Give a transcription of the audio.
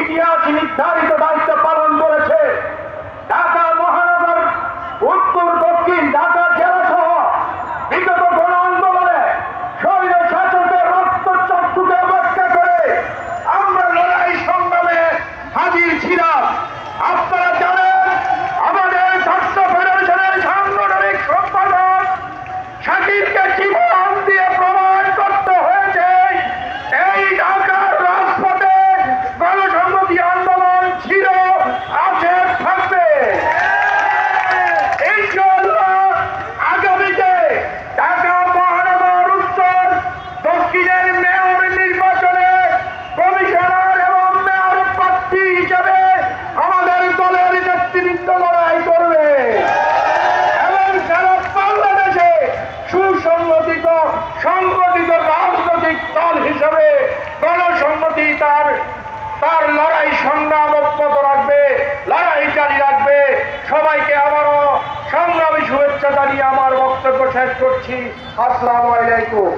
ইতিহাস নির্ধারিত দায়িত্ব পালন করেছে। ঢাকা মহানগর, উত্তর, দক্ষিণ, ঢাকা জেলা সহ বিগত গণ আন্দোলনে শরীরে শাসকের রক্ত চক্ষুকে ব্যাখ্যা করে আমরা লড়াই সংগ্রামে হাজির ছিলাম। তার তার লড়াই সংগ্রাম অব্যাহত রাখবে, লড়াই জারি রাখবে। সবাইকে আবারও সংগ্রামী শুভেচ্ছা জানিয়ে আমার বক্তব্য শেষ করছি। আসসালামু আলাইকুম।